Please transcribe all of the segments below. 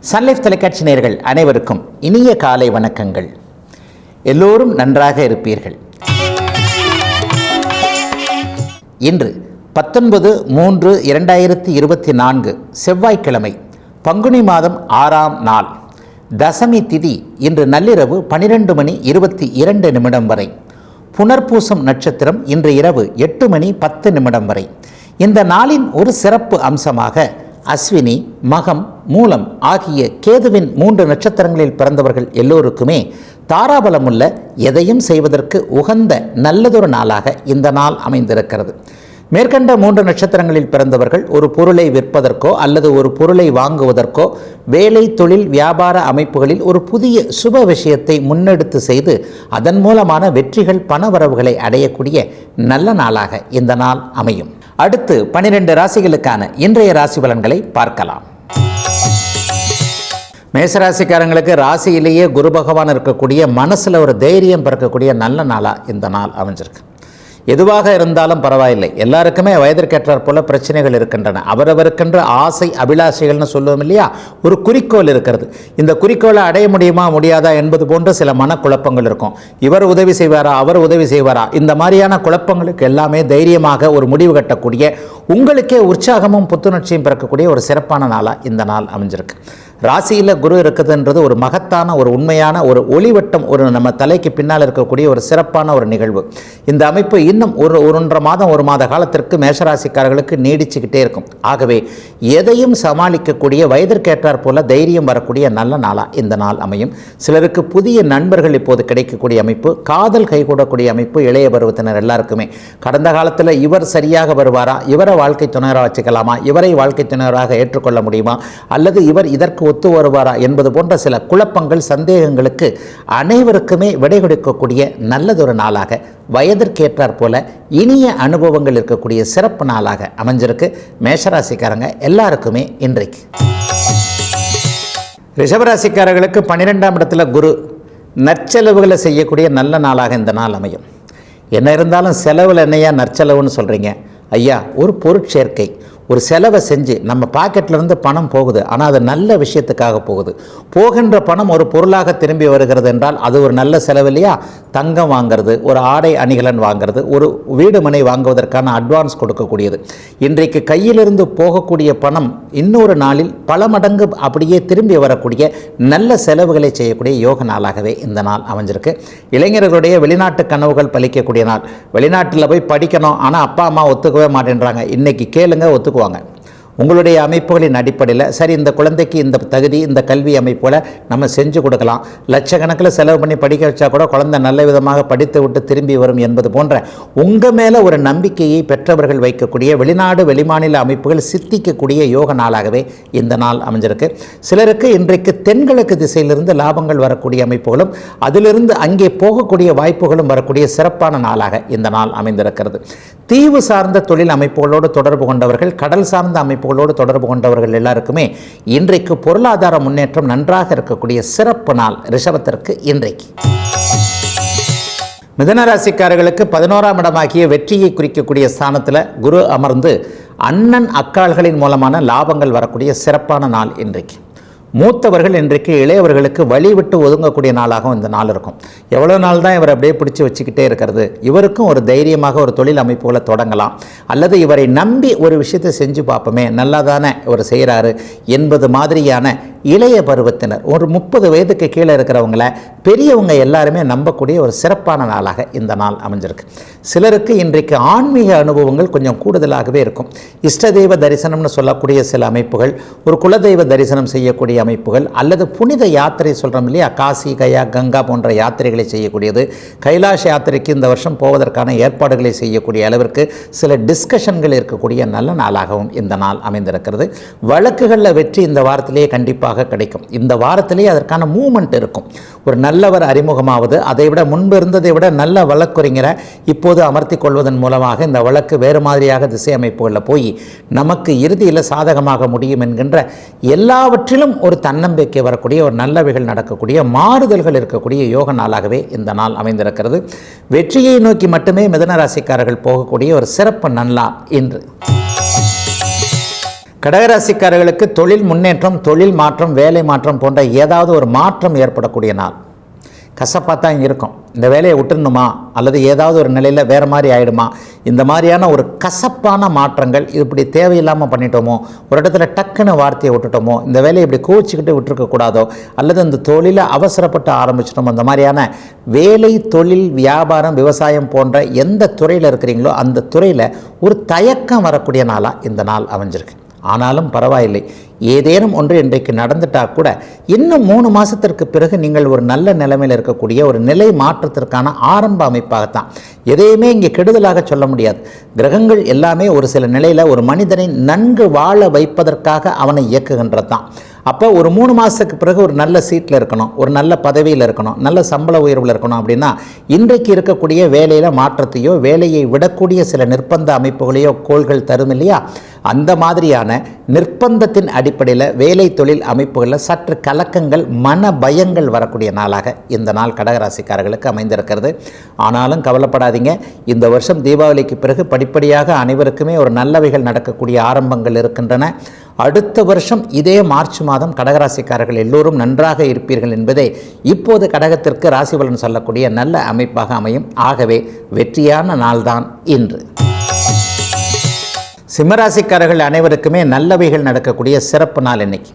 Sun Life தொலைக்காட்சி நேர்கள் அனைவருக்கும் இனிய காலை வணக்கங்கள். எல்லோரும் நன்றாக இருப்பீர்கள். இன்று பத்தொன்பது மூன்று இரண்டாயிரத்தி இருபத்தி நான்கு செவ்வாய்க்கிழமை பங்குனி மாதம் ஆறாம் நாள். தசமி திதி இன்று நள்ளிரவு பனிரெண்டு மணி இருபத்தி இரண்டு நிமிடம் வரை. புனர்பூசம் நட்சத்திரம் இன்று இரவு எட்டு மணி பத்து நிமிடம் வரை. இந்த நாளின் ஒரு சிறப்பு அம்சமாக அஸ்வினி மகம் மூலம் ஆகிய கேதுவின் மூன்று நட்சத்திரங்களில் பிறந்தவர்கள் எல்லோருக்குமே தாராபலமுள்ள எதையும் செய்வதற்கு உகந்த நல்லதொரு நாளாக இந்த நாள் அமைந்திருக்கிறது. மேற்கண்ட மூன்று நட்சத்திரங்களில் பிறந்தவர்கள் ஒரு பொருளை விற்பதற்கோ அல்லது ஒரு பொருளை வாங்குவதற்கோ வேலை தொழில் வியாபார அமைப்புகளில் ஒரு புதிய சுப விஷயத்தை முன்னெடுத்து செய்து அதன் மூலமான வெற்றிகள் பணவரவுகளை அடையக்கூடிய நல்ல நாளாக இந்த நாள் அமையும். அடுத்து பனிரெண்டு ராசிகளுக்கான இன்றைய ராசி பலன்களை பார்க்கலாம். மேசராசிக்காரங்களுக்கு ராசியிலேயே குரு பகவான் இருக்கக்கூடிய மனசில் ஒரு தைரியம் பிறக்கக்கூடிய நல்ல நாளாக இந்த நாள் அமைஞ்சிருக்கு. எதுவாக இருந்தாலும் பரவாயில்லை. எல்லாருக்குமே வயதிற்கேற்றாற் போல பிரச்சனைகள் இருக்கின்றன. அவரவருக்கென்று ஆசை அபிலாஷைகள்னு சொல்லுவோம் இல்லையா? ஒரு குறிக்கோள் இருக்கிறது. இந்த குறிக்கோளை அடைய முடியுமா முடியாதா என்பது போன்ற சில மனக்குழப்பங்கள் இருக்கும். இவர் உதவி செய்வாரா அவர் உதவி செய்வாரா? இந்த மாதிரியான குழப்பங்களுக்கு எல்லாமே தைரியமாக ஒரு முடிவு கட்டக்கூடிய உங்களுக்கே உற்சாகமும் புத்துணர்ச்சியும் பிறக்கக்கூடிய ஒரு சிறப்பான நாளாக இந்த நாள் அமைஞ்சிருக்கு. ராசியில் குரு இருக்குதுன்றது ஒரு மகத்தான ஒரு உண்மையான ஒரு ஒளிவட்டம் ஒரு நம்ம தலைக்கு பின்னால் இருக்கக்கூடிய ஒரு சிறப்பான ஒரு நிகழ்வு. இந்த அமைப்பு இன்னும் ஒரு ஒன்றரை மாதம் ஒரு மாத காலத்திற்கு மேஷராசிக்காரர்களுக்கு நீடிச்சுக்கிட்டே இருக்கும். ஆகவே எதையும் சமாளிக்கக்கூடிய வயதிற்கேற்றார் போல தைரியம் வரக்கூடிய நல்ல நாளாக இந்த நாள் அமையும். சிலருக்கு புதிய நண்பர்கள் இப்போது கிடைக்கக்கூடிய அமைப்பு காதல் கைகூடக்கூடிய அமைப்பு இளைய பருவத்தினர் எல்லாருக்குமே. கடந்த காலத்தில் இவர் சரியாக வருவாரா? இவரை வாழ்க்கை துணையராக வச்சுக்கலாமா? இவரை வாழ்க்கை துணையராக ஏற்றுக்கொள்ள முடியுமா? அல்லது இவர் இதற்கு ஒத்து வருவாரா என்பது போன்ற சில குழப்பங்கள் சந்தேகங்களுக்கு அனைவருக்குமே விடை கொடுக்கக்கூடிய நல்லதொரு நாளாக வயதிற்கேற்றாற் போல இனிய அனுபவங்கள் இருக்கக்கூடிய சிறப்பு நாளாக அமைஞ்சிருக்கு. மேஷராசிக்காரங்க எல்லாருக்குமே இன்றைக்கு. ரிஷபராசிக்காரர்களுக்கு பன்னிரெண்டாம் இடத்துல குரு நற்செலவுகளை செய்யக்கூடிய நல்ல நாளாக இந்த நாள் அமையும். என்ன இருந்தாலும் செலவில் என்னையா நற்செலவுன்னு சொல்கிறீங்க ஐயா ஒரு பொருட்சேர்க்கை ஒரு செலவை செஞ்சு நம்ம பாக்கெட்லேருந்து பணம் போகுது. ஆனால் அது நல்ல விஷயத்துக்காக போகுது. போகின்ற பணம் ஒரு பொருளாக திரும்பி வருகிறது என்றால் அது ஒரு நல்ல செலவு இல்லையா? தங்கம் வாங்கிறது ஒரு ஆடை அணிகலன் வாங்கிறது ஒரு வீடு மனை வாங்குவதற்கான அட்வான்ஸ் கொடுக்கக்கூடியது. இன்றைக்கு கையிலிருந்து போகக்கூடிய பணம் இன்னொரு நாளில் பல மடங்கு அப்படியே திரும்பி வரக்கூடிய நல்ல செலவுகளை செய்யக்கூடிய யோக நாளாகவே இந்த நாள் அமைஞ்சிருக்கு. இளைஞர்களுடைய வெளிநாட்டு கனவுகள் பலிக்கக்கூடிய நாள். வெளிநாட்டில் போய் படிக்கணும். ஆனால் அப்பா அம்மா ஒத்துக்கவே மாட்டேன்றாங்க. இன்றைக்கி கேளுங்க keuangan. உங்களுடைய அமைப்புகளின் அடிப்படையில் சரி இந்த குழந்தைக்கு இந்த தகுதி இந்த கல்வி அமைப்பில் நம்ம செஞ்சு கொடுக்கலாம். லட்சக்கணக்கில் செலவு பண்ணி படிக்க வச்சா கூட குழந்தை நல்ல விதமாக படித்து விட்டு திரும்பி வரும் என்பது போன்ற உங்கள் மேலே ஒரு நம்பிக்கையை பெற்றவர்கள் வைக்கக்கூடிய வெளிநாடு வெளிமாநில அமைப்புகள் சித்திக்கக்கூடிய யோக நாளாகவே இந்த நாள் அமைஞ்சிருக்கு. சிலருக்கு இன்றைக்கு தென்கிழக்கு திசையிலிருந்து லாபங்கள் வரக்கூடிய அமைப்புகளும் அதிலிருந்து அங்கே போகக்கூடிய வாய்ப்புகளும் வரக்கூடிய சிறப்பான நாளாக இந்த நாள் அமைந்திருக்கிறது. தீவு சார்ந்த தொழில் அமைப்புகளோடு தொடர்பு கொண்டவர்கள் கடல் சார்ந்த அமைப்பு அமைப்புகளோடு தொடர்பு கொண்டவர்கள் எல்லாருக்குமே இன்றைக்கு பொருளாதார முன்னேற்றம் நன்றாக இருக்கக்கூடிய சிறப்பு நாள் ரிஷபத்திற்கு இன்றைக்கு. மிதனராசிக்காரர்களுக்கு பதினோராம் இடமாகிய வெற்றியை குறிக்கக்கூடிய ஸ்தானத்தில் குரு அமர்ந்து அண்ணன் அக்காள்களின் மூலமான லாபங்கள் வரக்கூடிய சிறப்பான நாள் இன்றைக்கு. மூத்தவர்கள் இன்றைக்கு இளையவர்களுக்கு வழி விட்டு ஒதுங்கக்கூடிய நாளாகவும் இந்த நாள் இருக்கும். எவ்வளோ நாள் தான் இவர் அப்படியே பிடிச்சி வச்சுக்கிட்டே இருக்கிறது? இவருக்கும் ஒரு தைரியமாக ஒரு தொழில் அமைப்புகளை தொடங்கலாம். அல்லது இவரை நம்பி ஒரு விஷயத்தை செஞ்சு பார்ப்போமே நல்லா தானே இவர் செய்கிறாரு என்பது மாதிரியான இளைய பருவத்தினர் ஒரு முப்பது வயதுக்கு கீழே இருக்கிறவங்கள பெரியவங்க எல்லாருமே நம்பக்கூடிய ஒரு சிறப்பான நாளாக இந்த நாள் அமைஞ்சிருக்கு. சிலருக்கு இன்றைக்கு ஆன்மீக அனுபவங்கள் கொஞ்சம் கூடுதலாகவே இருக்கும். இஷ்ட தெய்வ தரிசனம்னு சொல்லக்கூடிய சில அமைப்புகள் ஒரு குலதெய்வ தரிசனம் செய்யக்கூடிய அமைப்புகள் அல்லது புனித யாத்திரை சொல்கிறோம் இல்லையா? காசி கயா கங்கா போன்ற யாத்திரைகளை செய்யக்கூடியது. கைலாஷ் யாத்திரைக்கு இந்த வருஷம் போவதற்கான ஏற்பாடுகளை செய்யக்கூடிய அளவிற்கு சில டிஸ்கஷன்கள் இருக்கக்கூடிய நல்ல நாளாகவும் இந்த நாள் அமைந்திருக்கிறது. வழக்குகளில் வெற்றி இந்த வாரத்திலேயே கண்டிப்பாக கிடைக்கும். இந்த வாரத்திலேயே அதற்கான மூமெண்ட் இருக்கும். ஒரு நல்ல நல்லவர் அறிமுகமாவது அதைவிட முன்பு இருந்ததை விட நல்ல வழக்குரைஞரை இப்போது அமர்த்தி கொள்வதன் மூலமாக இந்த வழக்கு வேறு மாதிரியாக திசை அமைப்புகளில் போய் நமக்கு இறுதியில் சாதகமாக முடியும் என்கின்ற எல்லாவற்றிலும் ஒரு தன்னம்பிக்கை வரக்கூடிய ஒரு நல்லவைகள் நடக்கக்கூடிய மாறுதல்கள் இருக்கக்கூடிய யோக நாளாகவே இந்த நாள் அமைந்திருக்கிறது. வெற்றியை நோக்கி மட்டுமே மிதன ராசிக்காரர்கள் போகக்கூடிய ஒரு சிறப்பு நல்லாள் இன்று. கடகராசிக்காரர்களுக்கு தொழில் முன்னேற்றம் தொழில் மாற்றம் வேலை மாற்றம் போன்ற ஏதாவது ஒரு மாற்றம் ஏற்படக்கூடிய நாள். கசப்பாக தான் இருக்கும். இந்த வேலையை விட்டுணுமா அல்லது ஏதாவது ஒரு நிலையில் வேறு மாதிரி ஆகிடுமா இந்த மாதிரியான ஒரு கசப்பான மாற்றங்கள் இப்படி தேவையில்லாமல் பண்ணிட்டோமோ? ஒரு இடத்துல டக்குன்னு வார்த்தையை விட்டுட்டோமோ? இந்த வேலையை இப்படி கோவிச்சிக்கிட்டு விட்டுருக்கக்கூடாதோ அல்லது இந்த தொழிலை அவசரப்பட்டு ஆரம்பிச்சிட்டோமோ? அந்த மாதிரியான வேலை தொழில் வியாபாரம் விவசாயம் போன்ற எந்த துறையில் இருக்கிறீங்களோ அந்த துறையில் ஒரு தயக்கம் வரக்கூடிய நாளாக இந்த நாள் அமைஞ்சிருக்கு. ஆனாலும் பரவாயில்லை. ஏதேனும் ஒன்று இன்றைக்கு நடந்துட்டால் கூட இன்னும் மூணு மாதத்திற்கு பிறகு நீங்கள் ஒரு நல்ல நிலைமையில் இருக்கக்கூடிய ஒரு நிலை மாற்றத்திற்கான ஆரம்ப அமைப்பாகத்தான். எதையுமே இங்கே கெடுதலாக சொல்ல முடியாது. கிரகங்கள் எல்லாமே ஒரு சில நிலையில் ஒரு மனிதனை நன்கு வாழ வைப்பதற்காக அவனை இயக்குகின்றது தான் அப்போ ஒரு மூணு மாதத்துக்கு பிறகு ஒரு நல்ல சீட்டில் இருக்கணும் ஒரு நல்ல பதவியில் இருக்கணும் நல்ல சம்பள உயர்வில் இருக்கணும் அப்படின்னா இன்றைக்கு இருக்கக்கூடிய வேலையில் மாற்றத்தையோ வேலையை விடக்கூடிய சில நிர்பந்த அமைப்புகளையோ கோள்கள் தரும் இல்லையா? அந்த மாதிரியான நிர்பந்தத்தின் அடிப்படையில் வேலை தொழில் அமைப்புகளில் சற்று கலக்கங்கள் மன பயங்கள் வரக்கூடிய நாளாக இந்த நாள் கடகராசிக்காரர்களுக்கு அமைந்திருக்கிறது. ஆனாலும் கவலைப்படாதீங்க. இந்த வருஷம் தீபாவளிக்கு பிறகு படிப்படியாக அனைவருக்குமே ஒரு நல்லவைகள் நடக்கக்கூடிய ஆரம்பங்கள் இருக்கின்றன. அடுத்த வருஷம் இதே மார்ச் மாதம் கடகராசிக்காரர்கள் எல்லோரும் நன்றாக இருப்பீர்கள் என்பதே இப்போது கடகத்திற்கு ராசிபலன் சொல்லக்கூடிய நல்ல அமைப்பாக அமையும். ஆகவே வெற்றியான நாள்தான் இன்று. சிம்மராசிக்காரர்கள் அனைவருக்குமே நல்லவைகள் நடக்கக்கூடிய சிறப்பு நாள் இன்னைக்கு.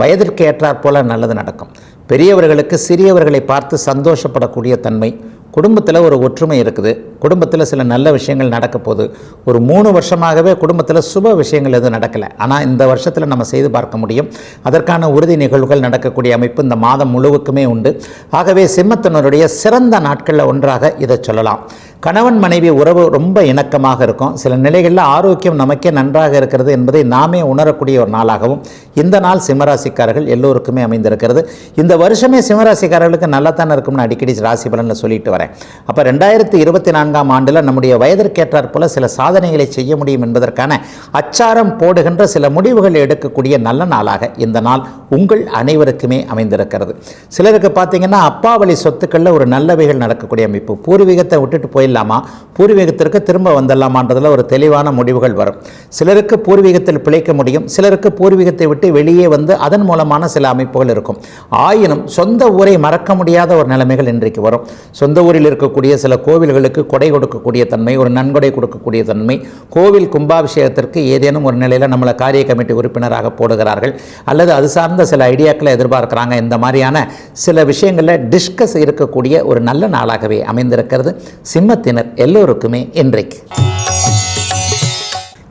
வயதிற்கு ஏற்றாற் போல நல்லது நடக்கும். பெரியவர்களுக்கு சிறியவர்களை பார்த்து சந்தோஷப்படக்கூடிய தன்மை. குடும்பத்தில் ஒரு ஒற்றுமை இருக்குது. குடும்பத்தில் சில நல்ல விஷயங்கள் நடக்க போகுது. ஒரு மூணு வருஷமாகவே குடும்பத்தில் சுப விஷயங்கள் எதுவும் நடக்கலை. ஆனால் இந்த வருஷத்தில் நம்ம செய்து பார்க்க முடியும். அதற்கான உறுதி நிகழ்வுகள் நடக்கக்கூடிய அமைப்பு இந்த மாதம் முழுவதுக்குமே உண்டு. ஆகவே சிம்மத்தினருடைய சிறந்த நாட்களில் ஒன்றாக இதை சொல்லலாம். கணவன் மனைவி உறவு ரொம்ப இணக்கமாக இருக்கும். சில நிலைகளில் ஆரோக்கியம் நமக்கே நன்றாக இருக்கிறது என்பதை நாமே உணரக்கூடிய ஒரு நாளாகவும் இந்த நாள் சிம்மராசிக்காரர்கள் எல்லோருக்குமே அமைந்திருக்கிறது. இந்த வருஷமே சிம்மராசிக்காரர்களுக்கு நல்லா தானே இருக்கும்னு அடிக்கடி ராசி பலனில் சொல்லிட்டு வரேன். அப்போ ரெண்டாயிரத்தி இருபத்தி நான்காம் ஆண்டில் நம்முடைய வயதிற்கேற்றாற் போல சில சாதனைகளை செய்ய முடியும் என்பதற்கான அச்சாரம் போடுகின்ற சில முடிவுகள் எடுக்கக்கூடிய நல்ல நாளாக இந்த நாள் உங்கள் அனைவருக்குமே அமைந்திருக்கிறது. சிலருக்கு பார்த்தீங்கன்னா அப்பாவளி சொத்துக்களில் ஒரு நல்லவைகள் நடக்கக்கூடிய அமைப்பு. பூர்வீகத்தை விட்டுட்டு போய் போயிடலாமா பூர்வீகத்திற்கு திரும்ப வந்துடலாமான்றதில் ஒரு தெளிவான முடிவுகள் வரும். சிலருக்கு பூர்வீகத்தில் பிழைக்க முடியும். சிலருக்கு பூர்வீகத்தை விட்டு வெளியே வந்து அதன் மூலமான சில அமைப்புகள் இருக்கும். ஆயினும் சொந்த ஊரை மறக்க முடியாத ஒரு நிலைமைகள் இன்றைக்கு வரும். சொந்த ஊரில் இருக்கக்கூடிய சில கோவில்களுக்கு கொடை கொடுக்கக்கூடிய தன்மை ஒரு நன்கொடை கொடுக்கக்கூடிய தன்மை கோவில் கும்பாபிஷேகத்திற்கு ஏதேனும் ஒரு நிலையில் நம்மளை காரிய கமிட்டி உறுப்பினராக போடுகிறார்கள். அல்லது அது சார்ந்த சில ஐடியாக்களை எதிர்பார்க்குறாங்க. இந்த மாதிரியான சில விஷயங்களில் டிஸ்கஸ் இருக்கக்கூடிய ஒரு நல்ல நாளாகவே அமைந்திருக்கிறது. சிம்ம குடும்பத்தினர் எல்லோருக்குமே இன்றைக்கு.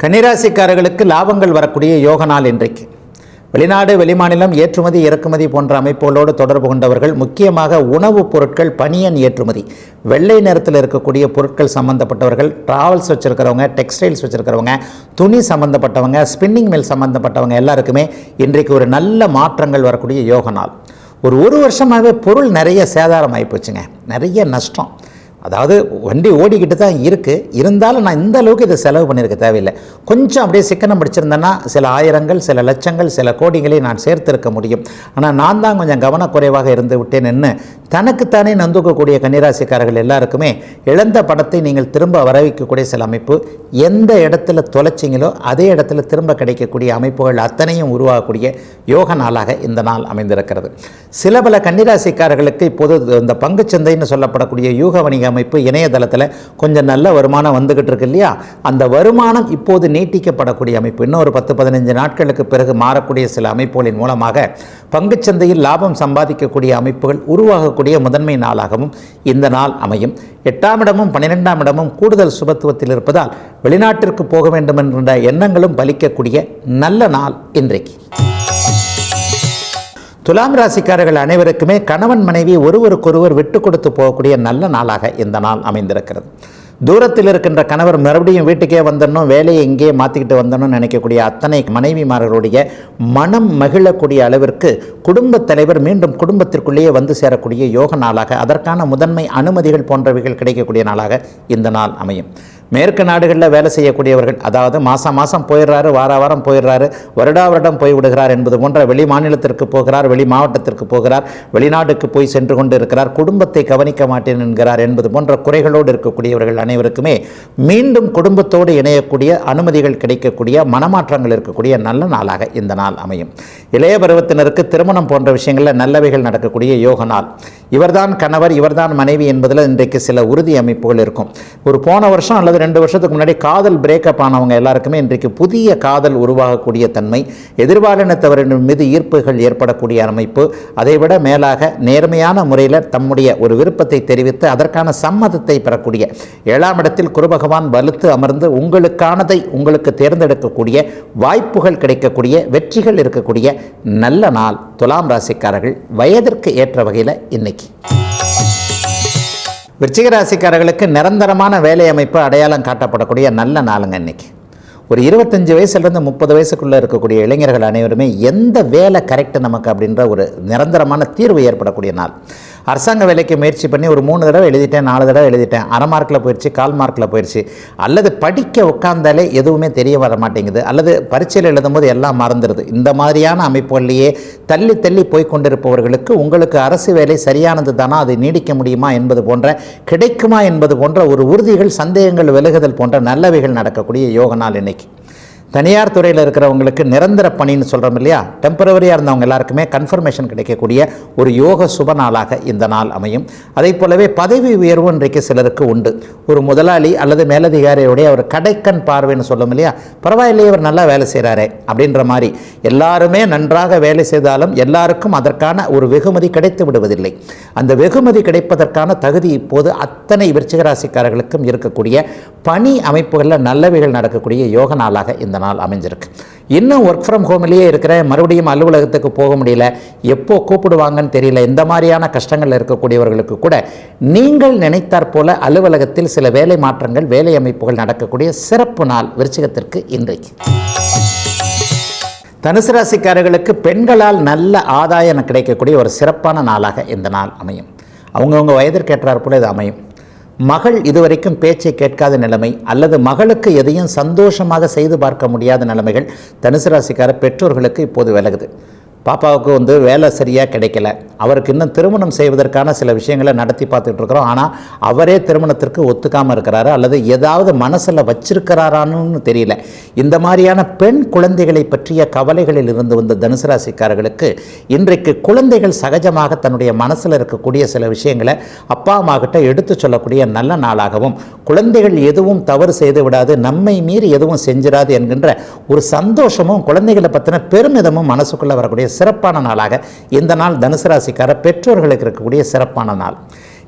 கன்னிராசிக்காரர்களுக்கு லாபங்கள் வரக்கூடிய யோக நாள் இன்றைக்கு. வெளிநாடு வெளிமாநிலம் ஏற்றுமதி இறக்குமதி போன்ற அமைப்புகளோடு தொடர்பு கொண்டவர்கள் முக்கியமாக உணவுப் பொருட்கள் பனியன் ஏற்றுமதி வெள்ளை நிறத்தில் இருக்கக்கூடிய பொருட்கள் சம்மந்தப்பட்டவர்கள் ட்ராவல்ஸ் வச்சுருக்கிறவங்க டெக்ஸ்டைல்ஸ் வச்சுருக்கிறவங்க துணி சம்மந்தப்பட்டவங்க ஸ்பின்னிங் மில் சம்மந்தப்பட்டவங்க எல்லாருக்குமே இன்றைக்கு ஒரு நல்ல மாற்றங்கள் வரக்கூடிய யோக நாள். ஒரு ஒரு வருஷமாகவே பொருள் நிறைய சேதாரம் ஆகிப்போச்சுங்க நிறைய நஷ்டம். அதாவது வண்டி ஓடிக்கிட்டு தான் இருக்குது இருந்தாலும் நான் இந்த அளவுக்கு இதை செலவு பண்ணியிருக்க தேவையில்லை. கொஞ்சம் அப்படியே சிக்கனம் பிடிச்சிருந்தேன்னா சில ஆயிரங்கள் சில லட்சங்கள் சில கோடிகளை நான் சேர்த்திருக்க முடியும். ஆனால் நான் தான் கொஞ்சம் கவனக்குறைவாக இருந்து விட்டேன்னு தனக்குத்தானே நந்துக்கக்கூடிய கன்னிராசிக்காரர்கள் எல்லாருக்குமே இழந்த படத்தை நீங்கள் திரும்ப வரவைக்கக்கூடிய சில அமைப்பு எந்த இடத்துல தொலைச்சிங்களோ அதே இடத்துல திரும்ப கிடைக்கக்கூடிய அமைப்புகள் அத்தனையும் உருவாகக்கூடிய யோக நாளாக இந்த நாள் அமைந்திருக்கிறது. சில பல கன்னிராசிக்காரர்களுக்கு இப்போது இந்த பங்குச்சந்தைன்னு சொல்லப்படக்கூடிய யூக வணிக அமைப்பு இணையதளத்தில் கொஞ்சம் நல்ல வருமானம் வந்துக்கிட்டு இருக்கு இல்லையா? அந்த வருமானம் இப்போது நீட்டிக்கப்படக்கூடிய அமைப்பு. இன்னும் ஒரு பத்து பதினஞ்சு நாட்களுக்கு பிறகு மாறக்கூடிய சில அமைப்புகளின் மூலமாக பங்குச்சந்தையில் லாபம் சம்பாதிக்கக்கூடிய அமைப்புகள் உருவாகக்கூடிய முதன்மை நாளாகவும் இந்த நாள் அமையும். எட்டாம் இடமும் பன்னிரெண்டாம் இடமும் கூடுதல் சுபத்துவத்தில் இருப்பதால் வெளிநாட்டிற்கு போக வேண்டும் என்ற எண்ணங்களும் பலிக்கக்கூடிய நல்ல நாள் இன்றைக்கு. துலாம் ராசிக்காரர்கள் அனைவருக்குமே கணவன் மனைவி ஒருவருக்கொருவர் விட்டு கொடுத்து போகக்கூடிய நல்ல நாளாக இந்த நாள் அமைந்திருக்கிறது. தூரத்தில் இருக்கின்ற கணவர் மறுபடியும் வீட்டுக்கே வந்துடணும் வேலையை இங்கேயே மாற்றிக்கிட்டு வந்துடணும்னு நினைக்கக்கூடிய அத்தனை மனைவிமார்களுடைய மனம் மகிழக்கூடிய அளவிற்கு குடும்பத் தலைவர் மீண்டும் குடும்பத்திற்குள்ளேயே வந்து சேரக்கூடிய யோக நாளாக அதற்கான முதன்மை அனுமதிகள் போன்றவைகள் கிடைக்கக்கூடிய நாளாக இந்த நாள் அமையும். மேற்கு நாடுகளில் வேலை செய்யக்கூடியவர்கள் அதாவது மாதம் மாதம் போயிடுறாரு வார வாரம் போயிடுறாரு வருடா வருடம் போய் விடுகிறார் என்பது போன்ற வெளி மாநிலத்திற்கு போகிறார் வெளி மாவட்டத்திற்கு போகிறார் வெளிநாட்டுக்கு போய் சென்று கொண்டு இருக்கிறார் குடும்பத்தை கவனிக்க மாட்டேன் என்கிறார் என்பது போன்ற குறைகளோடு இருக்கக்கூடியவர்கள் அனைவருக்குமே மீண்டும் குடும்பத்தோடு இணையக்கூடிய அனுமதிகள் கிடைக்கக்கூடிய மனமாற்றங்கள் இருக்கக்கூடிய நல்ல நாளாக இந்த நாள் அமையும். இளைய பருவத்தினருக்கு திருமணம் போன்ற விஷயங்களில் நல்லவைகள் நடக்கக்கூடிய யோக நாள். இவர்தான் கணவர் இவர்தான் மனைவி என்பதில் இன்றைக்கு சில உறுதி அமைப்புகள் இருக்கும். ஒரு போன வருஷம் அல்லது ரெண்டு வருஷத்துக்கு முன்னாடி காதல் பிரேக்கப் ஆனவங்க எல்லாருக்குமே இன்றைக்கு புதிய காதல் உருவாகக்கூடிய தன்மை எதிர்பாலினத்தவரின் மீது ஈர்ப்புகள் ஏற்படக்கூடிய அமைப்பு. அதைவிட மேலாக நேர்மையான முறையில் தம்முடைய ஒரு விருப்பத்தை தெரிவித்து அதற்கான சம்மதத்தை பெறக்கூடிய ஏழாம் இடத்தில் குருபகவான் வலுத்து அமர்ந்து உங்களுக்கானதை உங்களுக்கு தேர்ந்தெடுக்கக்கூடிய வாய்ப்புகள் கிடைக்கக்கூடிய வெற்றிகள் இருக்கக்கூடிய நல்ல நாள் துலாம் ராசிக்காரர்கள் வயதிற்கு ஏற்ற வகையில் இன்னைக்கு. விருச்சிக ராசிக்காரர்களுக்கு நிரந்தரமான வேலை அமைப்பு அடையாளம் காட்டப்படக்கூடிய நல்ல நாளுங்க இன்னைக்கு. ஒரு இருபத்தஞ்சி வயசுலேருந்து முப்பது வயசுக்குள்ளே இருக்கக்கூடிய இளைஞர்கள் அனைவருமே எந்த வேலை கரெக்டு நமக்கு அப்படின்ற ஒரு நிரந்தரமான தீர்வு ஏற்படக்கூடிய நாள். அரசாங்க வேலைக்கு முயற்சி பண்ணி ஒரு மூணு தடவை எழுதிட்டேன் நாலு தடவை எழுதிட்டேன். அரை மார்க்கில் போயிடுச்சு கால் மார்க்கில் போயிடுச்சு அல்லது படிக்க உட்காந்தாலே எதுவுமே தெரிய வர மாட்டேங்குது. அல்லது பரீட்சையில் எழுதும்போது எல்லாம் மறந்துடுது இந்த மாதிரியான அமைப்புகள்லேயே தள்ளி தள்ளி போய் கொண்டிருப்பவர்களுக்கு உங்களுக்கு அரசு வேலை சரியானது தானா? அது நீடிக்க முடியுமா என்பது போன்ற கிடைக்குமா என்பது போன்ற ஒரு உறுதிகள் சந்தேகங்கள் விலகுதல் போன்ற நல்லவைகள் நடக்கக்கூடிய யோக நாள் இன்னைக்கு. தனியார் துறையில் இருக்கிறவங்களுக்கு நிரந்தர பணின்னு சொல்கிறோம் இல்லையா? டெம்பரவரியாக இருந்தவங்க எல்லாருக்குமே கன்ஃபர்மேஷன் கிடைக்கக்கூடிய ஒரு யோக சுப நாளாக இந்த நாள் அமையும். அதே போலவே பதவி உயர்வு இன்றைக்கு சிலருக்கு உண்டு. ஒரு முதலாளி அல்லது மேலதிகாரியுடைய அவர் கடைக்கண் பார்வைன்னு சொல்லும் இல்லையா? பரவாயில்லையே அவர் நல்லா வேலை செய்கிறாரே அப்படின்ற மாதிரி. எல்லாருமே நன்றாக வேலை செய்தாலும் எல்லாருக்கும் அதற்கான ஒரு வெகுமதி கிடைத்து விடுவதில்லை. அந்த வெகுமதி கிடைப்பதற்கான தகுதி இப்போது அத்தனை விருச்சிகராசிக்காரர்களுக்கும் இருக்கக்கூடிய பணி அமைப்புகளில் நல்லவைகள் நடக்கக்கூடிய யோக நாளாக இந்த நாள் அமைஞ்சிருக்கு. இன்னும் ஒர்க் ஃப்ரம் ஹோம்லேயே இருக்கிறேன். மறுபடியும் அலுவலகத்துக்கு போக முடியல. எப்போ கூப்பிடுவாங்கன்னு தெரியல. இந்த மாதிரியான கஷ்டங்கள் இருக்கக்கூடியவர்களுக்கு கூட நீங்கள் நினைத்தாற் போல அலுவலகத்தில் சில வேலை மாற்றங்கள் வேலை அமைப்புகள் நடக்கக்கூடிய சிறப்பு நாள் விருச்சிகத்திற்கு இன்றைக்கு. தனுசு ராசிக்காரர்களுக்கு பெண்களால் நல்ல ஆதாயம் கிடைக்கக்கூடிய ஒரு சிறப்பான நாளாக இந்த நாள் அமையும். அவங்கவுங்க வயதிற்கேற்றாற் போல இது அமையும். மகள் இதுவரைக்கும் பேச்சை கேட்காத நிலைமை அல்லது மகளுக்கு எதையும் சந்தோஷமாக செய்து பார்க்க முடியாத நிலைமைகள் தனுசு ராசிக்கார பெற்றோர்களுக்கு இப்போது விலகுது. பாப்பாவுக்கு வந்து வேலை சரியாக கிடைக்கல. அவருக்கு இன்னும் திருமணம் செய்வதற்கான சில விஷயங்களை நடத்தி பார்த்துட்டு இருக்கிறோம் ஆனால் அவரே திருமணத்திற்கு ஒத்துக்காமல் இருக்கிறாரு? அல்லது ஏதாவது மனசில் வச்சிருக்கிறாரான்னு தெரியல. இந்த மாதிரியான பெண் குழந்தைகளை பற்றிய கவலைகளில் இருந்து வந்த தனுசு ராசிக்காரர்களுக்கு இன்றைக்கு குழந்தைகள் சகஜமாக தன்னுடைய மனசில் இருக்கக்கூடிய சில விஷயங்களை அப்பா அம்மா கிட்ட எடுத்து சொல்லக்கூடிய நல்ல நாளாகவும் குழந்தைகள் எதுவும் தவறு செய்து விடாது நம்மை மீறி எதுவும் செஞ்சிடாது என்கின்ற ஒரு சந்தோஷமும் குழந்தைகளை பற்றின பெருமிதமும் மனசுக்குள்ளே வரக்கூடிய சிறப்பான நாளாக இந்த நாள் தனுசு ராசிக்கார பெற்றோர்களுக்கு இருக்கக்கூடிய சிறப்பான நாள்.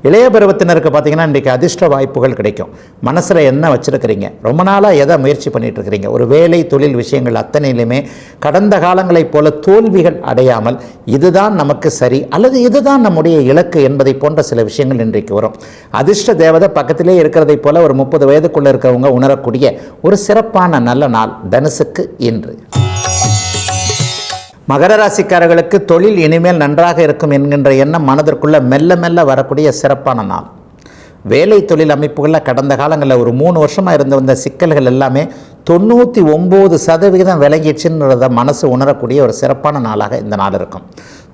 இளைய பருவத்தினருக்கு பார்த்தீங்கன்னா இன்றைக்கி அதிர்ஷ்ட வாய்ப்புகள் கிடைக்கும். மனசில் என்ன வச்சுருக்கிறீங்க? ரொம்ப நாளாக எதை முயற்சி பண்ணிட்டு இருக்கிறீங்க ஒரு வேலை தொழில் விஷயங்கள் அத்தனையிலுமே கடந்த காலங்களைப் போல தோல்விகள் அடையாமல் இதுதான் நமக்கு சரி அல்லது இதுதான் நம்முடைய இலக்கு என்பதை போன்ற சில விஷயங்கள் இன்றைக்கு வரும். அதிர்ஷ்ட தேவதை பக்கத்திலே இருக்கிறதை போல ஒரு முப்பது வயதுக்குள்ளே இருக்கிறவங்க உணரக்கூடிய ஒரு சிறப்பான நல்ல நாள் தனுசுக்கு இன்று. மகர ராசிக்காரர்களுக்கு தொழில் இனிமேல் நன்றாக இருக்கும் என்கின்ற எண்ணம் மனதிற்குள்ளே மெல்ல மெல்ல வரக்கூடிய சிறப்பான நாள். வேலை தொழில் அமைப்புகளில் கடந்த காலங்களில் ஒரு மூணு வருஷமாக இருந்து வந்த சிக்கல்கள் எல்லாமே தொண்ணூற்றி ஒம்பது சதவிகிதம் விலகிடுச்சுன்றத மனசு உணரக்கூடிய ஒரு சிறப்பான நாளாக இந்த நாள் இருக்கும்.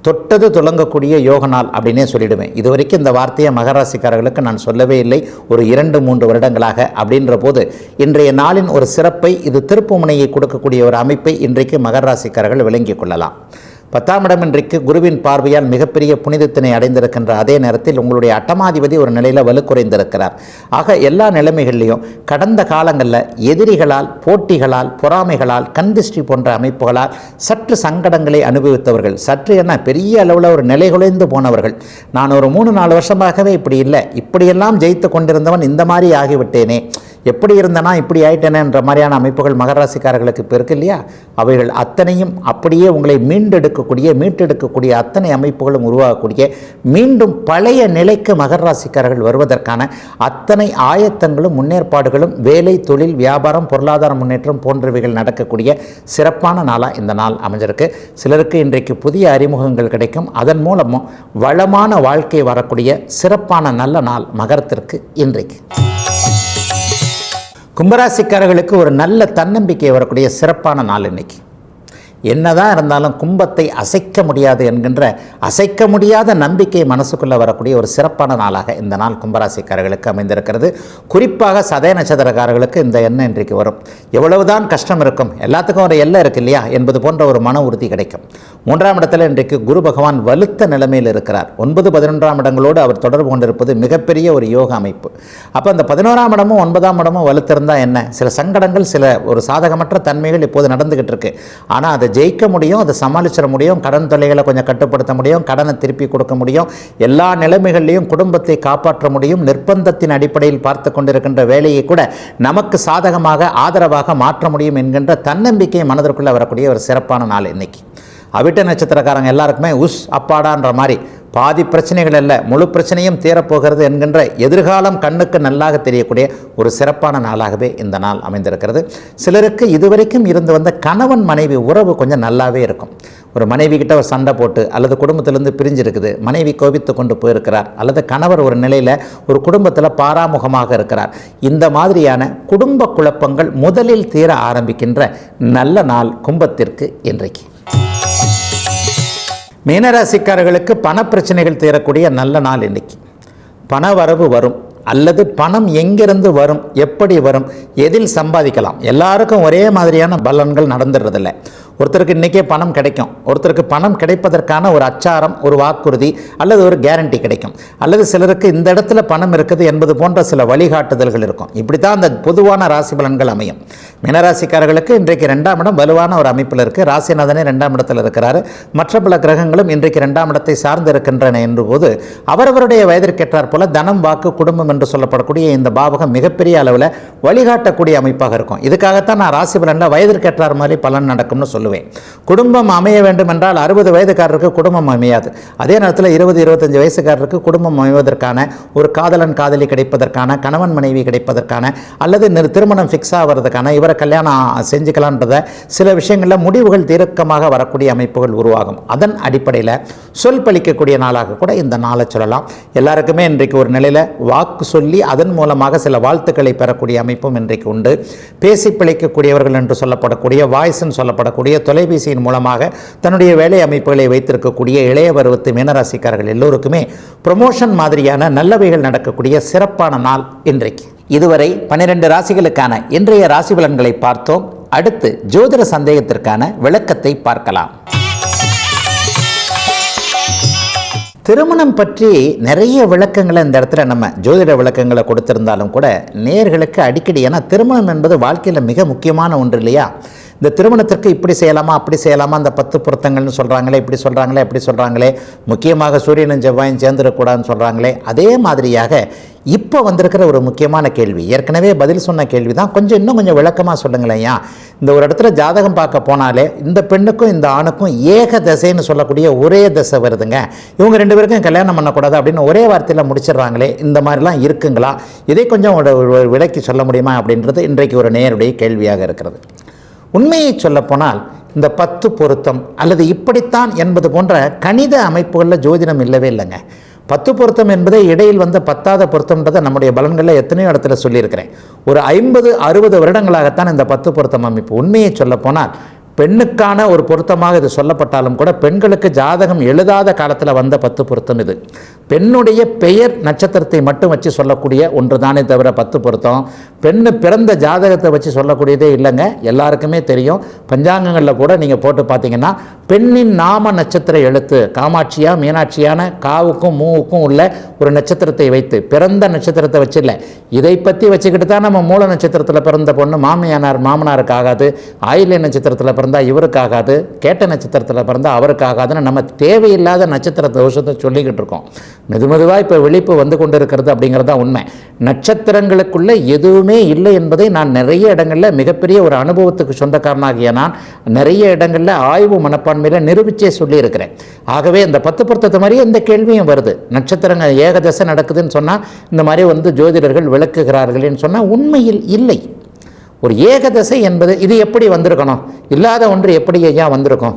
தொட்டது துலங்கக்கூடிய யோக நாள் அப்படின்னே சொல்லிடுவேன் இது வரைக்கும் இந்த வார்த்தையை மகராசிக்காரர்களுக்கு நான் சொல்லவே இல்லை. ஒரு இரண்டு மூன்று வருடங்களாக அப்படின்ற போது இன்றைய நாளின் ஒரு சிறப்பை இது திருப்புமுனையை கொடுக்கக்கூடிய ஒரு அமைப்பை இன்றைக்கு மகராசிக்காரர்கள் விளங்கிக் கொள்ளலாம். பத்தாம் இடம் இன்றைக்கு குருவின் பார்வையால் மிகப்பெரிய புனிதத்தினை அடைந்திருக்கின்ற அதே நேரத்தில் உங்களுடைய அட்டமாதிபதி ஒரு நிலையில் வலுக்குறைந்திருக்கிறார் ஆக எல்லா நிலைமைகள்லையும் கடந்த காலங்களில் எதிரிகளால் போட்டிகளால் பொறாமைகளால் கந்திஷ்டி போன்ற அமைப்புகளால் சற்று சங்கடங்களை அனுபவித்தவர்கள் சற்று என்ன பெரிய அளவில் ஒரு நிலைகுலைந்து போனவர்கள். நான் ஒரு மூணு நாலு வருஷமாகவே இப்படி இல்லை. இப்படியெல்லாம் ஜெயித்து கொண்டிருந்தவன் இந்த மாதிரி ஆகிவிட்டேனே. எப்படி இருந்தனா இப்படி ஆயிட்டேனேன்ற மாதிரியான அமைப்புகள் மகராசிக்காரர்களுக்கு இப்போ இருக்கு இல்லையா? அவைகள் அத்தனையும் அப்படியே உங்களை மீண்டெடுக்கக்கூடிய மீட்டெடுக்கக்கூடிய அத்தனை அமைப்புகளும் உருவாகக்கூடிய மீண்டும் பழைய நிலைக்கு மகராசிக்காரர்கள் வருவதற்கான அத்தனை ஆயத்தங்களும் முன்னேற்பாடுகளும் வேலை தொழில் வியாபாரம் பொருளாதார முன்னேற்றம் போன்றவைகள் நடக்கக்கூடிய சிறப்பான நாளாக இந்த நாள் அமைஞ்சிருக்கு. சிலருக்கு இன்றைக்கு புதிய அறிமுகங்கள் கிடைக்கும். அதன் மூலமும் வளமான வாழ்க்கை வரக்கூடிய சிறப்பான நல்ல நாள் மகரத்திற்கு இன்றைக்கு. கும்பராசிக்காரர்களுக்கு ஒரு நல்ல தன்னம்பிக்கை வரக்கூடிய சிறப்பான நாள் இன்னைக்கு. என்னதான் இருந்தாலும் கும்பத்தை அசைக்க முடியாது என்கின்ற அசைக்க முடியாத நம்பிக்கை மனசுக்குள்ளே வரக்கூடிய ஒரு சிறப்பான நாளாக இந்த நாள் கும்பராசிக்காரர்களுக்கு அமைந்திருக்கிறது. குறிப்பாக சதய நட்சத்திரக்காரர்களுக்கு இந்த எண்ணம் இன்றைக்கு வரும். எவ்வளவுதான் கஷ்டம் இருக்கும் எல்லாத்துக்கும் ஒரு எல்லை இருக்கு இல்லையா என்பது போன்ற ஒரு மன உறுதி கிடைக்கும். மூன்றாம் இடத்தில் இன்றைக்கு குரு பகவான் வலுத்த நிலைமையில் இருக்கிறார். ஒன்பது பதினொன்றாம் இடங்களோடு அவர் தொடர்பு கொண்டிருப்பது மிகப்பெரிய ஒரு யோக அமைப்பு. அப்போ அந்த பதினோராம் இடமும் ஒன்பதாம் இடமும் வலுத்திருந்தால் என்ன? சில சங்கடங்கள் சில ஒரு சாதகமற்ற தன்மைகள் இப்போது நடந்துகிட்டு இருக்கு. ஆனால் அது ஜெயிக்க முடியும் அதை சமாளிச்சிட முடியும் கடன் தொல்லைகளை கொஞ்சம் கட்டுப்படுத்த முடியும் கடனை திருப்பி கொடுக்க முடியும். எல்லா நிலைமைகள்லையும் குடும்பத்தை காப்பாற்ற முடியும். நிர்பந்தத்தின் அடிப்படையில் பார்த்து கொண்டிருக்கின்ற வேலையை கூட நமக்கு சாதகமாக ஆதரவாக மாற்ற முடியும் என்கின்ற தன்னம்பிக்கை மனதிற்குள்ளே வரக்கூடிய ஒரு சிறப்பான நாள் இன்னைக்கு. அவிட்ட நட்சத்திரக்காரங்க எல்லாருக்குமே உஸ் அப்பாடான்ற மாதிரி. பாதி பிரச்சனைகள் அல்ல முழு பிரச்சனையும் தீரப்போகிறது என்கின்ற எதிர்காலம் கண்ணுக்கு நல்லாக தெரியக்கூடிய ஒரு சிறப்பான நாளாகவே இந்த நாள் அமைந்திருக்கிறது. சிலருக்கு இதுவரைக்கும் இருந்து வந்த கணவன் மனைவி உறவு கொஞ்சம் நல்லாவே இருக்கும். ஒரு மனைவி கிட்ட ஒரு சண்டை போட்டு அல்லது குடும்பத்திலேருந்து பிரிஞ்சிருக்குது மனைவி கோபித்து கொண்டு போயிருக்கிறார் அல்லது கணவர் ஒரு நிலையில் ஒரு குடும்பத்தில் பாராமுகமாக இருக்கிறார். இந்த மாதிரியான குடும்ப குழப்பங்கள் முதலில் தீர ஆரம்பிக்கின்ற நல்ல நாள் கும்பத்திற்கு இன்றைக்கு. மீனராசிக்காரர்களுக்கு பணப்பிரச்சனைகள் தீரக்கூடிய நல்ல நாள் இன்னைக்கு. பண வரவு வரும் அல்லது பணம் எங்கிருந்து வரும் எப்படி வரும் எதில் சம்பாதிக்கலாம். எல்லாருக்கும் ஒரே மாதிரியான பலன்கள் நடந்துடுறதில்ல. ஒருத்தருக்கு இன்றைக்கே பணம் கிடைக்கும். ஒருத்தருக்கு பணம் கிடைப்பதற்கான ஒரு அச்சாரம் ஒரு வாக்குறுதி அல்லது ஒரு கேரண்டி கிடைக்கும். அல்லது சிலருக்கு இந்த இடத்துல பணம் இருக்குது என்பது போன்ற சில வழிகாட்டுதல்கள் இருக்கும். இப்படி தான் அந்த பொதுவான ராசி பலன்கள் அமையும். மீனராசிக்காரர்களுக்கு இன்றைக்கு ரெண்டாம் இடம் வலுவான ஒரு அமைப்பில் இருக்குது ராசிநாதனே ரெண்டாம் இடத்தில் இருக்கிறார். மற்ற பல கிரகங்களும் இன்றைக்கு ரெண்டாம் இடத்தை சார்ந்து இருக்கின்றன என்றபோது அவரவருடைய வயதிற்கேற்றார் போல தனம் வாக்கு குடும்பம் என்று சொல்லப்படக்கூடிய இந்த பாவகம் மிகப்பெரிய அளவில் வழிகாட்டக்கூடிய அமைப்பாக இருக்கும். இதுக்காகத்தான் நான் ராசி பலனில் வயதிற்கேற்றார் மாதிரி பலன் நடக்கும்னு சொல்லுவேன். சொல்லுவேன். குடும்பம் அமைய வேண்டும் என்றால் அறுபது வயதுக்காரருக்கு குடும்பம் அமையாது. அதே நேரத்தில் இருபது இருபத்தஞ்சு வயசுக்காரருக்கு குடும்பம் அமைவதற்கான ஒரு காதலன் காதலி கிடைப்பதற்கான கணவன் மனைவி கிடைப்பதற்கான அல்லது திருமணம் ஃபிக்ஸ் ஆகிறதுக்கான இவரை கல்யாணம் செஞ்சுக்கலான்றத சில விஷயங்களில் முடிவுகள் தீர்க்கமாக வரக்கூடிய அமைப்புகள் உருவாகும். அதன் அடிப்படையில் சொல் பழிக்கக்கூடிய நாளாக கூட இந்த நாளை சொல்லலாம். எல்லாருக்குமே இன்றைக்கு ஒரு நிலையில் வாக்கு சொல்லி அதன் மூலமாக சில வாழ்த்துக்களை பெறக்கூடிய அமைப்பும் இன்றைக்கு உண்டு. பேசி பிழைக்கக்கூடியவர்கள் என்று சொல்லப்படக்கூடிய வாய்ஸ்ன்னு சொல்லப்படக்கூடிய தொலைபேசியின் மூலமாக தன்னுடைய வேலை அமைப்புகளை வைத்திருக்கக்கூடிய இளைய பருவத்து மீனராசிக்காரர்கள் எல்லோருக்குமே ப்ரொமோஷன் மாதிரியான நல்லவைகள் நடக்கக்கூடிய சிறப்பான நாள் இன்றைக்கு. இதுவரை பன்னிரண்டு ராசிகளுக்கான இன்றைய ராசி பலன்களை பார்த்தோம். அடுத்து ஜோதிட சந்தேகத்திற்கான விளக்கத்தை பார்க்கலாம். திருமணம் பற்றி நிறைய விளக்கங்களை இந்த இடத்துல நம்ம ஜோதிட விளக்கங்களை கொடுத்திருந்தாலும் கூட நேர்களுக்கு அடிக்கடி ஏன்னா திருமணம் என்பது வாழ்க்கையில் மிக முக்கியமான ஒன்று இல்லையா? இந்த திருமணத்திற்கு இப்படி செய்யலாமா அப்படி செய்யலாமா அந்த பத்து பொருத்தங்கள்னு சொல்கிறாங்களே இப்படி சொல்கிறாங்களே இப்படி சொல்கிறாங்களே முக்கியமாக சூரியனும் செவ்வாயும் சேர்ந்துடக்கூடாதுன்னு சொல்கிறாங்களே அதே மாதிரியாக இப்போ வந்திருக்கிற ஒரு முக்கியமான கேள்வி ஏற்கனவே பதில் சொன்ன கேள்வி தான் கொஞ்சம் இன்னும் கொஞ்சம் விளக்கமாக சொல்லுங்களேன் ஏன் இந்த ஒரு இடத்துல ஜாதகம் பார்க்க போனாலே இந்த பெண்ணுக்கும் இந்த ஆணுக்கும் ஏக தசைன்னு சொல்லக்கூடிய ஒரே தசை வருதுங்க. இவங்க ரெண்டு பேருக்கும் கல்யாணம் பண்ணக்கூடாது அப்படின்னு ஒரே வார்த்தையில் முடிச்சிடுறாங்களே இந்த மாதிரிலாம் இருக்குங்களா? இதை கொஞ்சம் ஒரு- விளக்கி சொல்ல முடியுமா அப்படின்றது இன்றைக்கு ஒரு நேருடைய கேள்வியாக இருக்கிறது. உண்மையை சொல்லப்போனால் இந்த பத்து பொருத்தம் அல்லது இப்படித்தான் என்பது போன்ற கணித அமைப்புகளில் ஜோதிடம் இல்லவே இல்லைங்க. பத்து பொருத்தம் என்பதை இடையில் வந்த பத்தாத பொருத்தம்ன்றதை நம்முடைய பலன்களில் எத்தனையோ இடத்துல சொல்லியிருக்கிறேன். ஒரு ஐம்பது அறுபது வருடங்களாகத்தான் இந்த பத்து பொருத்தம் அமைப்பு. உண்மையை சொல்லப்போனால் பெண்ணுக்கான ஒரு பொருத்தமாக இது சொல்லப்பட்டாலும் கூட பெண்களுக்கு ஜாதகம் எழுதாத காலத்தில் வந்த பத்து பொருத்தம் இது. பெண்ணுடைய பெயர் நட்சத்திரத்தை மட்டும் வச்சு சொல்லக்கூடிய ஒன்று தானே தவிர பத்து பொருத்தம். பெண்ணு பிறந்த ஜாதகத்தை வச்சு சொல்லக்கூடியதே இல்லைங்க. எல்லாருக்குமே தெரியும். பஞ்சாங்கங்களில் கூட நீங்கள் போட்டு பார்த்தீங்கன்னா பெண்ணின் நாம நட்சத்திர எழுத்து காமாட்சியா மீனாட்சியான காவுக்கும் மூவுக்கும் உள்ள ஒரு நட்சத்திரத்தை வைத்து பிறந்த நட்சத்திரத்தை வச்சு இல்லை இதை பற்றி வச்சுக்கிட்டு தான் நம்ம மூல நட்சத்திரத்தில் பிறந்த பொண்ணு மாமியானார் மாமனாருக்கு ஆகாது ஆயில்ய நட்சத்திரத்தில் பிறந்த பிறந்தால் இவருக்காகாது கேட்ட நட்சத்திரத்தில் பிறந்தால் அவருக்காகாதுன்னு நம்ம தேவையில்லாத நட்சத்திர தோஷத்தை சொல்லிக்கிட்டு இருக்கோம். மெதுமெதுவாக இப்போ விழிப்பு வந்து கொண்டு இருக்கிறது அப்படிங்கிறது தான் உண்மை. நட்சத்திரங்களுக்குள்ளே எதுவுமே இல்லை என்பதை நான் நிறைய இடங்களில் மிகப்பெரிய ஒரு அனுபவத்துக்கு சொந்தக்காரனாகிய நான் நிறைய இடங்களில் ஆய்வு மனப்பான்மையில் நிரூபிச்சே சொல்லியிருக்கிறேன். ஆகவே இந்த பத்து பொருத்தத்தை மாதிரியே இந்த கேள்வியும் வருது. நட்சத்திரங்கள் ஏகதசை நடக்குதுன்னு சொன்னால் இந்த மாதிரி வந்து ஜோதிடர்கள் விளக்குகிறார்கள்னு சொன்னால் உண்மையில் இல்லை. ஒரு ஏகதசை என்பது இது எப்படி வந்திருக்கணும்? இல்லாத ஒன்று எப்படி ஐயா வந்திருக்கும்?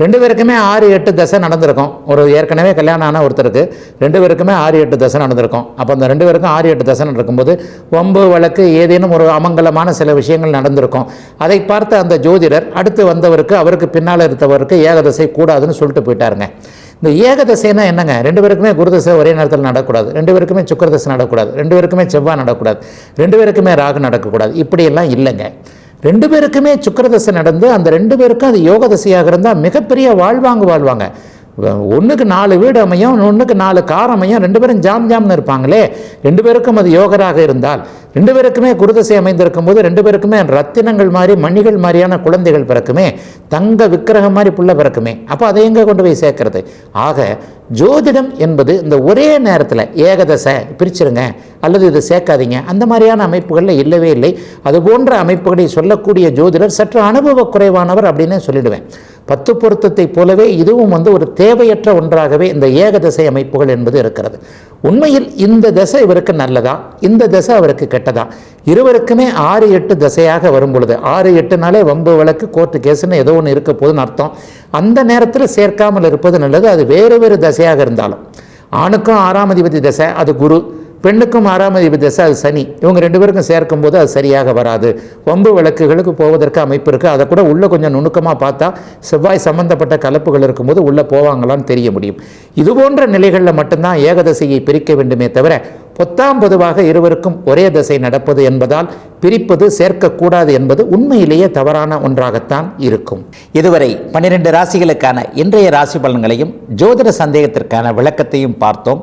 ரெண்டு பேருக்குமே ஆறு எட்டு தசை நடந்திருக்கும். ஒரு ஏற்கனவே கல்யாணம் ஆன ஒருத்தருக்கு ரெண்டு பேருக்குமே ஆறு எட்டு தசை நடந்திருக்கும். அப்போ அந்த ரெண்டு பேருக்கும் ஆறு எட்டு தசை நடக்கும்போது வம்பு வழக்கு ஏதேனும் ஒரு அமங்கலமான சில விஷயங்கள் நடந்திருக்கும். அதை பார்த்த அந்த ஜோதிடர் அடுத்து வந்தவருக்கு அவருக்கு பின்னால் இருந்தவருக்கு ஏகதசை கூடாதுன்னு சொல்லிட்டு போயிட்டாருங்க. இந்த ஏகதசைனா என்னங்க? ரெண்டு பேருக்குமே குருதசை ஒரே நேரத்தில் நடக்கக்கூடாது. ரெண்டு பேருக்குமே சுக்கரதசை நடக்கக்கூடாது. ரெண்டு பேருக்குமே செவ்வாய் நடக்கூடாது ரெண்டு பேருக்குமே ராகு நடக்கக்கூடாது. இப்படியெல்லாம் இல்லைங்க. ரெண்டு பேருக்குமே சுக்கிரதசை நடந்து அந்த ரெண்டு பேருக்கும் அது யோக தசையாக இருந்தால் மிகப்பெரிய வாழ்வாங்க வாழ்வாங்க. ஒன்றுக்கு நாலு வீடு அமையும் ஒன்றுக்கு நாலு கார் அமையும். ரெண்டு பேரும் ஜாம் ஜாம்னு இருப்பாங்களே. ரெண்டு பேருக்கும் அது யோகராக இருந்தால். ரெண்டு பேருக்குமே குருதசை அமைந்திருக்கும் போது ரெண்டு பேருக்குமே ரத்தினங்கள் மாதிரி மணிகள் மாதிரியான குழந்தைகள் பிறக்குமே தங்க விக்கிரகம் மாதிரி புள்ள பிறக்குமே. அப்போ அதை எங்கே கொண்டு போய் சேர்க்கறது? ஆக ஜோதிடம் என்பது இந்த ஒரே நேரத்தில் ஏகதசை பிரிச்சிருங்க. அல்லது இதை சேர்க்காதீங்க. அந்த மாதிரியான அமைப்புகளில் இல்லவே இல்லை. அது போன்ற அமைப்புகளை சொல்லக்கூடிய ஜோதிடர் சற்று அனுபவ குறைவானவர் அப்படின்னு சொல்லிடுவேன். பத்து பொருத்தத்தை போலவே இதுவும் வந்து ஒரு தேவையற்ற ஒன்றாகவே இந்த ஏக தசை அமைப்புகள் என்பது இருக்கிறது. உண்மையில் இந்த தசை இவருக்கு நல்லதா? இந்த தசை அவருக்கு கெட்டதா? இருவருக்குமே ஆறு எட்டு தசையாக வரும் பொழுது ஆறு எட்டுனாலே வம்பு வழக்கு கோர்ட்டு கேஸுன்னு ஏதோ ஒன்று இருக்க போதுன்னு அர்த்தம். அந்த நேரத்தில் சேர்க்காமல் இருப்பது நல்லது. அது வேறு வேறு தசையாக இருந்தாலும். ஆணுக்கும் ஆறாம் அதிபதி தசை அது குரு. பெண்ணுக்கும் ஆறாம் அதிபதி தசை அது சனி. இவங்க ரெண்டு பேருக்கும் சேர்க்கும் போது அது சரியாக வராது. வம்பு விளக்குகளுக்கு போவதற்கு அமைப்பு இருக்குது அதை கூட உள்ளே கொஞ்சம் நுணுக்கமாக பார்த்தா செவ்வாய் சம்பந்தப்பட்ட கலப்புகள் இருக்கும்போது உள்ளே போவாங்களான்னு தெரிய முடியும். இது போன்ற நிலைகளில் மட்டும்தான் ஏகதசையை பிரிக்க வேண்டுமே தவிர பொத்தாம் பொதுவாக இருவருக்கும் ஒரே தசை நடப்பது என்பதால் பிரிப்பது சேர்க்கக்கூடாது என்பது உண்மையிலேயே தவறான ஒன்றாகத்தான் இருக்கும். இதுவரை பன்னிரெண்டு ராசிகளுக்கான இன்றைய ராசி பலன்களையும் ஜோதிட சந்தேகத்திற்கான விளக்கத்தையும் பார்த்தோம்.